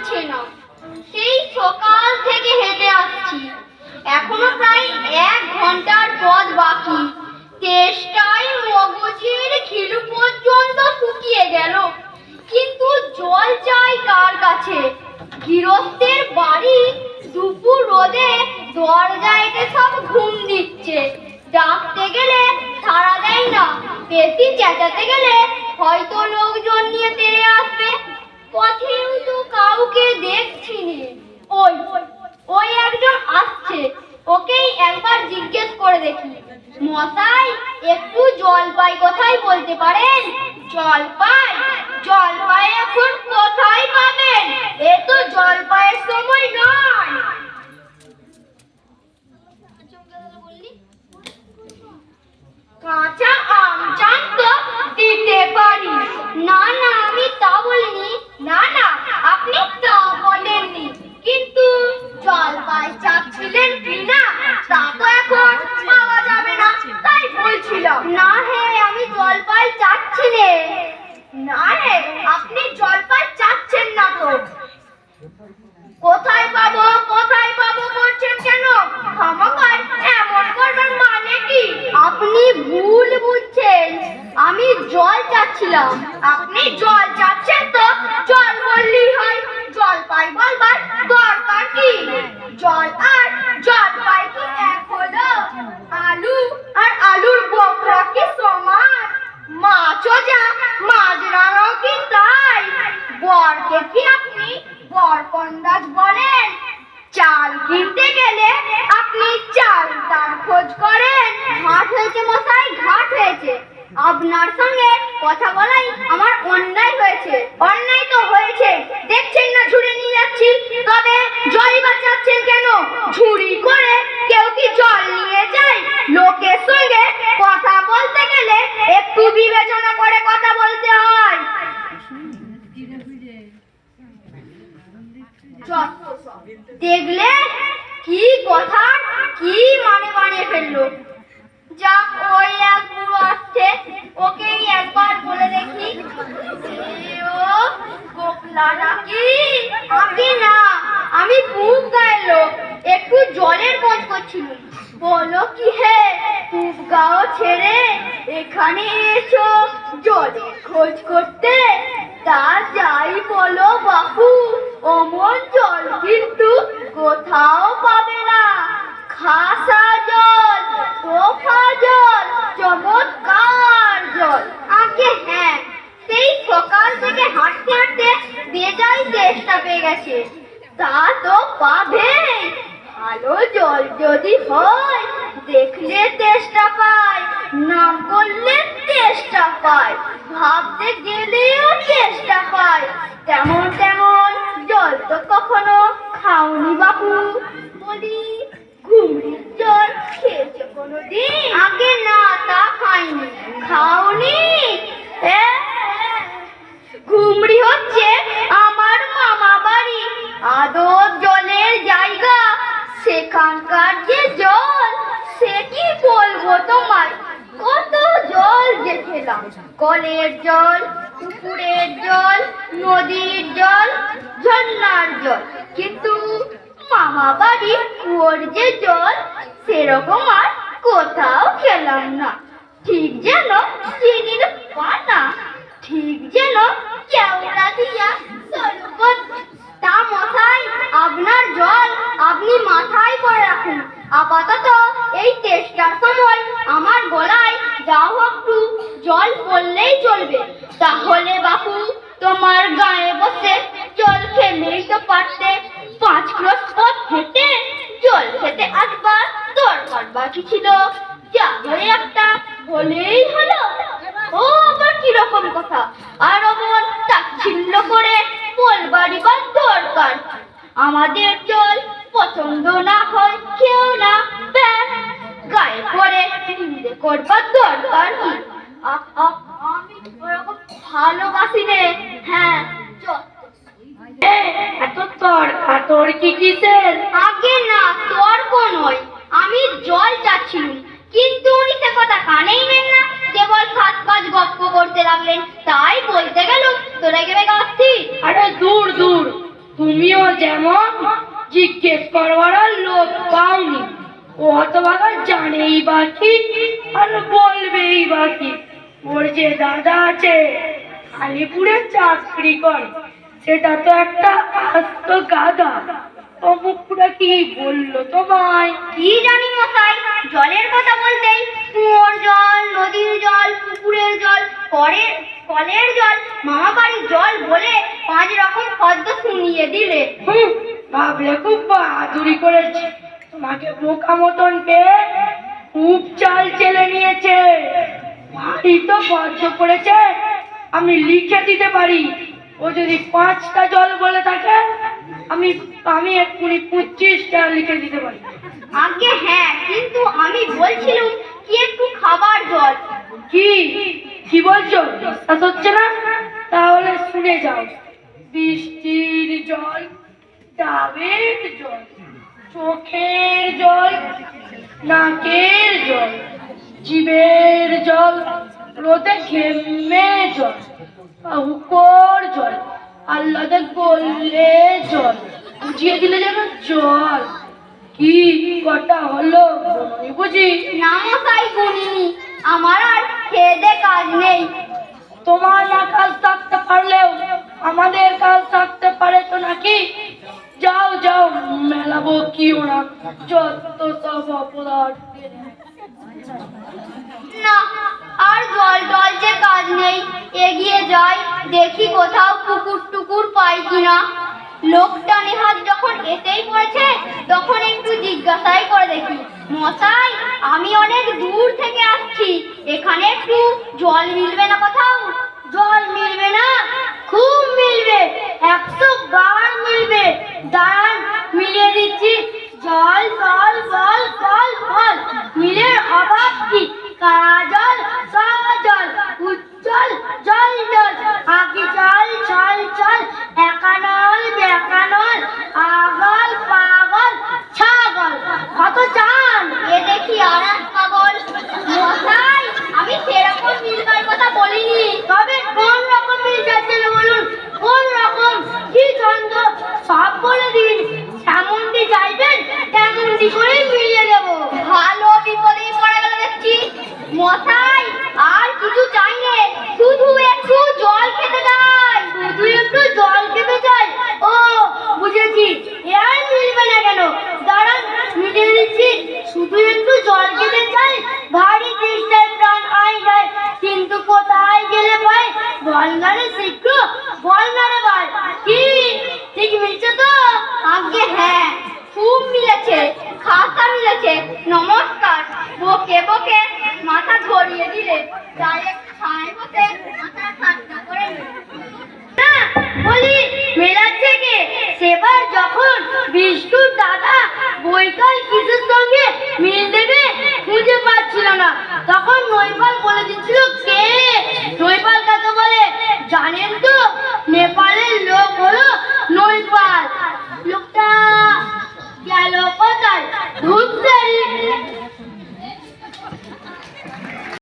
চলছে না। সেই সকাল থেকে হেঁটে আসছি। এখনও প্রায় এক ঘণ্টার পথ বাকি। তেষ্টায় মগজের খিলু পর্যন্ত শুকিয়ে গেল। কিন্তু জল চাই কার কাছে? গৃহস্থের বাড়ি দুপুর রোদে দরজায় সব ঘুম দিচ্ছে। ডাকতে গেলে সাড়া দেয় না। বেশি চেঁচাতে গেলে হয়তো লোকজন নিয়ে তেড়ে আসবে। পথেও তো কাউকে দেখছি নে। ওই ওই একজন আসছে। ওকেই একবার জিজ্ঞেস করে দেখি। মশাই, একটু জলপাই কোথায় বলতে পারেন? জলপাই? জলপাই এখন কোথায় পাবেন? এ তো জলপাইয়ের সময় নয় কাঁচা আম চান তো দিতে পারি না না আমি তা বলিনি না না আপনি তা বলেননি কিন্তু জলপাই চাচ্ছিলেন কি না তা তো এখন পাওয়া যাবে না তাই বলছিলাম না হে আমি জলপাই চাচ্ছি নে না হে আপনি জলপাই চাচ্ছেন না তো কোথায় পাবো কোথায় পাবো বলছেন কেন ক্ষমতায় এমন করবেন মানে কি আপনি ভুল বুঝছেন আমি জল চাচ্ছিলাম আপনি জল চাচ্ছেন তো? জল বললেই হয়, জল পাই বলবার দরকার কি? জল আর জল পাই কি এক হলো আলু আর আলুর বকরা কি সমান মাছও যা মাঝরাও কি তাই বরকে কি আপনি বরকন্দাজ বলেন চাল কিনতে গেলে আপনি চাল তার খোঁজ করেন ঘাট হয়েছে মশাই ঘাট হয়েছে আপনার সঙ্গে কথা বলাই আমার অন্যায় হয়েছে। অন্যায় তো হয়েছে। দেখছেন না, ঝুড়ি নিয়ে যাচ্ছি। তবে জল বাঁচাচ্ছেন কেন? ঝুড়ি করে কেউ কি জল নিয়ে যায়? লোকের সঙ্গে কথা বলতে গেলে একটু বিবেচনা করে কথা বলতে হয়। দেখলে কি কথা, কি মানে বানিয়ে ফেলল? যাক ওই এক বুড়ো আসছে ওকেই একবার বলে দেখি। ও, গোপলা নাকি? আগে না, আমি খুব গায়ের লোক। একটু জলের খোঁজ করছিলাম বলো কি হে খুব গাও ছেড়ে এখানে এসো। জলের খোঁজ করতে তা যাই বলো বাপু। অমন জল কিন্তু কোথাও পাবে না। খাসা জল, তোফা জল চমৎকার জল। আগে হ্যাঁ সেই সকাল থেকে হাঁটতে হাঁটতে বেজাই চেষ্টা পেয়ে গেছে। তা তো পাবে ভালো জল যদি হয়, দেখলে তেষ্টা পায় নাম করলে তেষ্টা পায়। ভাবতে গেলেও চেষ্টা পায়। তেমন জল তো কখনো খাওনি বাপু বলি ঘুমড়ির জল খেয়েছো কোনোদিন আগে না তা খাইনি খাওনি এ, ঘুমড়ি হচ্ছে আমার মামা বাড়ি আদর জলের জায়গা সেখানকার যে জল, সে কি বলব তোমায়? কত জল যে কলের জল, পুকুরের জল, নদীর জল, ঝর্ণার জল। কিন্তু মামা বাড়ি কুয়োর যে জল, সেরকম আর কোথাও খেলাম না। ঠিক যেন চিনির পানা, ঠিক যেন কেওড়া দিয়া তা মশাই, আপনার জল আপনি মাথায় করে রাখুন আপাতত এই টেস্টার সময় আমার গলায় যা একটু জল পড়লেই চলবে। তাহলে বাপু, তোমার গায়ে বসে জল খেলেই তো পারতে। পাঁচ ক্রোশ পথ হেঁটে জল খেতে আসবার দরকার বাকি ছিল। যা হয়ে একটা, বলেই হলো। ও, আবার কীরকম কথা? আর অমন তাচ্ছিল্য করে বলবারই দরকার? আমাদের জল পছন্দ না হয় কেউ না ব্যাস গায়ে নিন্দে করবার দরকার কি? আমি ওরকম ভালোবাসি রে? হ্যাঁ এত তর্কা তর্কি কিসের? আগে না নয় আমি জল চাচ্ছিলুম কিন্তু উনি সে কথা কানেই নেন না। কেবল সাত পাঁচ গপ্প করতে লাগলেন তাই বলতে গেল তোরা গেলে গাছি আরে দূর দূর। তুমিও যেমন জিজ্ঞেস করবার লোক পাওনি ও হতভাগা জানেই বাকি আর বলবেই বাকি ওর যে দাদা আছে আলিপুরে চাকরি করে সেটা তো একটা আস্ত গাদা অমুকটা কি বলল তোমায়? কি জানি মশাই জলের কথা বলতেই কুয়োর জল নদীর জল পুকুরের জল কলের কলের জল মামা বাড়ির জল বলে পাঁচ রকম পদ্ম শুনিয়ে দিলে। হুম, ভাবলে খুব বাহাদুরি করেছে। তোমাকে বোকা মতন পেয়ে খুব চাল চেলে নিয়েছে। ভারী তো বদ্ধ করেছে আমি লিখে দিতে পারি। ও যদি পাঁচটা জল বলে থাকে আমি আমি এক্ষুনি পঁচিশটা লিখে দিতে পারি। আগে হ্যাঁ কিন্তু আমি বলছিলাম কি একটু খাবার জল? কি? কি বলছো? বিশ্বাস হচ্ছে না? তাহলে শুনে যাও। বৃষ্টির জল ডাবের জল চোখের জল নাকের জল জীবের জল রোদে ঘেমে জল হুকোর জল আল্লাদের বললে জল বুঝিয়ে দিলে যেন জল। কি কটা হলো বুঝি? না মশাই গুনিনি আমার আর খেয়ে দে কাজ নেই। তোমার না কাজ থাকতে পারলেও আমাদের কাজ থাকতে পারে তো নাকি? মেলাবো কি ওরা। যত সব অপরাধ। না, আর জল টল যে কাজ নেই, এগিয়ে যাই, দেখি কোথাও পুকুর টুকুর পাই কিনা। লোকটা নেহাত যখন এতেই পড়েছে, তখন একটু জিজ্ঞাসাই করে দেখি, মশাই, আমি অনেক দূর থেকে আসছি, এখানে একটু জল মিলবে না কোথাও? জল মিলবে না, খুব মিলবে, একশো বার মিলবে দাঁড়ান মিলিয়ে দিচ্ছি জল জল জল জল জল মিলের অভাব কি কাজল সজল উজ্জ্বল জল জল আগে জল ছল ছল একানল বেকানল আগল পাগল ছাগল কত চান এ দেখি আর এক পাগল মশাই আমি সেরকম মিলবার কথা বলিনি তবে কোন রকম মিল যাচ্ছিল বলুন কোন রকম কি ছন্দ সব বলে দিন যেমনটি চাইবেন তেমনটি করে মিলিয়ে দেব ভালো বিপদেই পড়ে গেল দেখছি মশাই আর কিছু চাই নে শুধু একটু জল খেতে চাই শুধু একটু জল খেতে চাই ও বুঝেছি এ আর মিলবে না কেন দাঁড়ান মিলিয়ে শুধু একটু জল খেতে চাই, ভারী তৃষ্ণায় প্রাণ আই যায় কিন্তু কোথায় গেলে ভাই বলগারে শিখো বলগারে ভাই কি? ঠিক মিলছে তো? আগে হ্যাঁ। খুব মিলেছে খাতা মিলেছে। নমস্কার। বকে বকে মাথা ধরিয়ে দিলে। এক ছায় বসে মাথা ঠান্ডা করে বলি মেলাচ্ছে কে সেবার যখন বিষ্ণুর দাদা বৈকাল কিসের